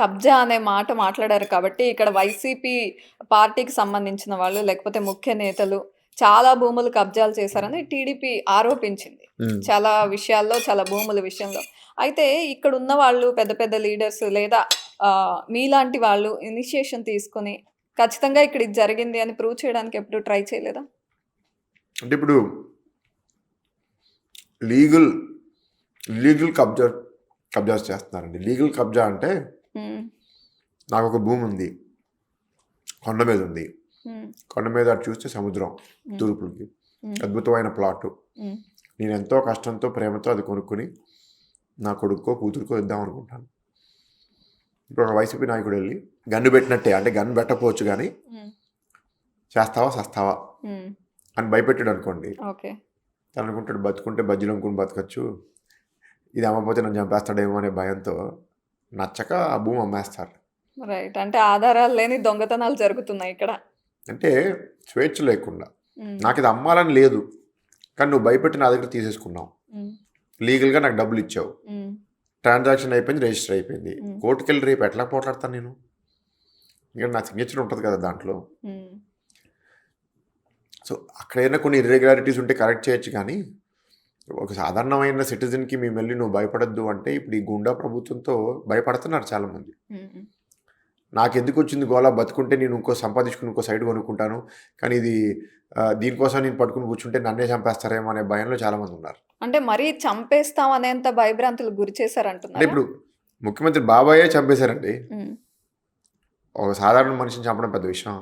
కబ్జా అనే మాట మాట్లాడారు కాబట్టి ఇక్కడ వైసీపీ పార్టీకి సంబంధించిన వాళ్ళు లేకపోతే ముఖ్య నేతలు చాలా భూములు కబ్జాలు చేశారని టీడీపీ ఆరోపించింది. చాలా విషయాల్లో చాలా భూముల విషయంలో. అయితే ఇక్కడ ఉన్న వాళ్ళు పెద్ద పెద్ద లీడర్స్ లేదా మీలాంటి వాళ్ళు ఇనిషియేషన్ తీసుకుని ఖచ్చితంగా ఇక్కడ ఇది జరిగింది అని ప్రూవ్ చేయడానికి ఎప్పుడు ట్రై చేయలేదా? అంటే ఇప్పుడు లీగల్ లీగల్ కబ్జా కబ్జాస్ చేస్తున్నారండి. లీగల్ కబ్జా అంటే నాకు ఒక భూమి ఉంది. కొండ మీద ఉంది. కొండ మీద చూస్తే సముద్రం తూర్పులకి ఉమ్, అద్భుతమైన ప్లాట్. నేను ఎంతో కష్టంతో ప్రేమతో అది కొనుక్కొని నా కొడుకో కూతురుకో ఇద్దాం అనుకుంటాను. ఇప్పుడు ఒక వైసీపీ నాయకుడు వెళ్ళి గన్ను పెట్టినట్టే అంటే గన్ను పెట్టకపోవచ్చు కానీ చేస్తావా సస్తావా? అని భయపెట్టాడు అనుకోండి. తను అనుకుంటాడు బతుకుంటే బజ్జీలు అమ్ముకుని బతకచ్చు. ఇది అమ్మకపోతే నన్ను చంపేస్తాడేమో అనే భయంతో నచ్చక ఆ భూమి అమ్మేస్తారు. రైట్ అంటే ఆధారాలు లేని దొంగతనాలు జరుగుతున్నాయి ఇక్కడ. అంటే స్వేచ్ఛ లేకుండా. ఉమ్, నాకు ఇది అమ్మాలని లేదు. కానీ నువ్వు భయపెట్టి నా దగ్గర తీసేసుకున్నావు. లీగల్గా నాకు డబ్బులు ఇచ్చావు. ట్రాన్సాక్షన్ అయిపోయింది రిజిస్టర్ అయిపోయింది. మ్మ్. కోర్టుకి వెళ్ళి రేపు ఎట్లా పోట్లాడతాను నేను? ఇంకా నా సిగ్నేచర్ ఉంటుంది కదా దాంట్లో. సో అక్కడైనా కొన్ని ఇర్రెగ్యులారిటీస్ ఉంటే కరెక్ట్ చేయొచ్చు కానీ ఒక సాధారణమైన సిటిజన్కి మేము వెళ్ళి నువ్వు భయపడద్దు అంటే ఇప్పుడు ఈ గుండా ప్రభుత్వంతో భయపడుతున్నారు చాలామంది. ఉమ్, నాకు ఎందుకు వచ్చింది గోలా? బతుకుంటే నేను ఇంకో సంపాదించుకుని ఇంకో సైడ్ కొనుక్కుంటాను. కానీ ఇది దీనికోసం నేను పట్టుకుని కూర్చుంటే నన్నే చంపేస్తారేమో అనే భయంలో చాలామంది ఉన్నారు. అంటే మరీ చంపేస్తాం అనేంత భయభ్రాంతులు గురి చేశారంటున్నారు? ఇప్పుడు ముఖ్యమంత్రి బాబాయే చంపేశారండి. ఒక సాధారణ మనిషిని చంపడం పెద్ద విషయం.